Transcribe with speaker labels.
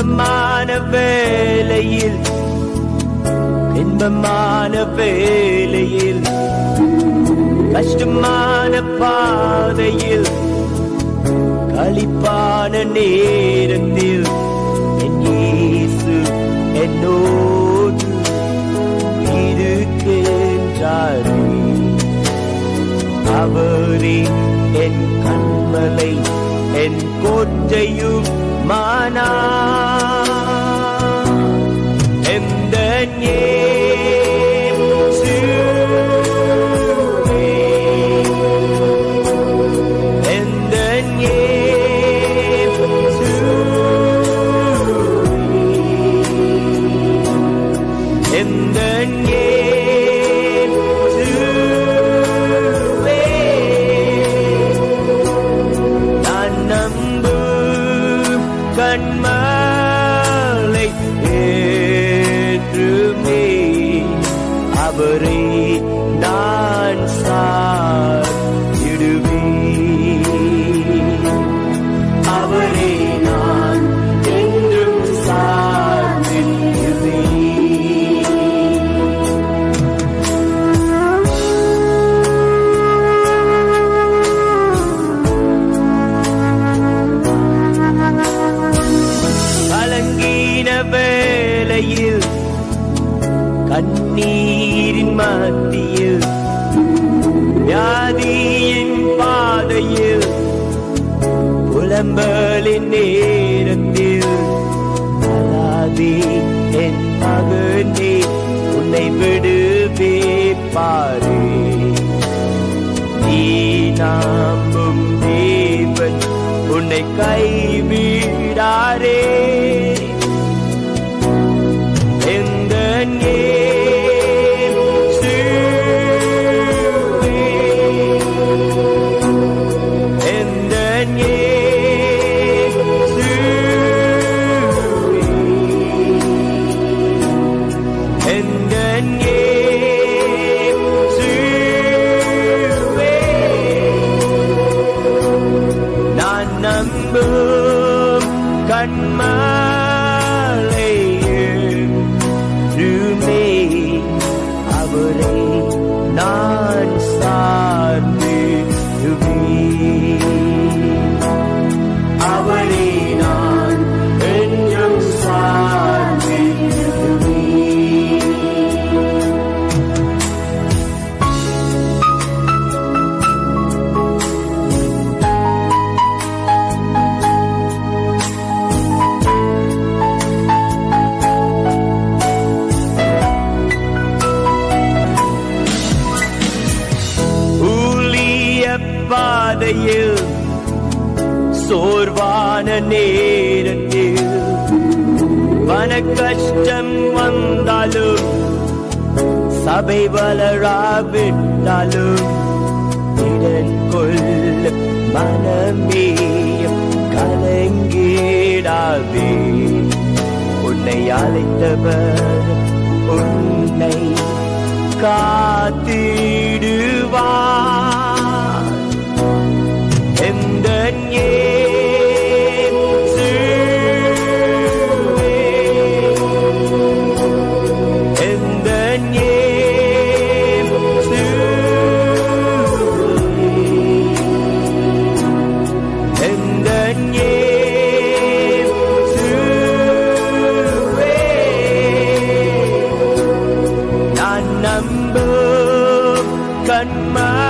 Speaker 1: இன்பமான வேலையில் இன்பமான வேலையில் கஷ்டமான பாதையில் களிப்பான நேரத்தில் என் இயேசு என்னோடு இருக்கின்றாரே. அவரே என் கண்மலை என் கோட்டையும் மானா அவரை நான் சாடிடுவே அவரை நான் என்றும் சாடிடுவே மத்தியில் வியாதியின் பாதையில் புலம்பலின் நேரத்தில் அழாதே என் மகனே உன்னை விடுவே பாரு நீ நாமும் தேவன் உன்னை கைவிடாரே. my பாதையில் சோர்வான நேரத்தில் மன கஷ்டம் வந்தாலும் சபை வளராவிட்டாலும் இடன் கொள்ள மனமே கலங்கேடாதே. உன்னை அழைத்தவர் உன்னை காத்திடுவார் Number can my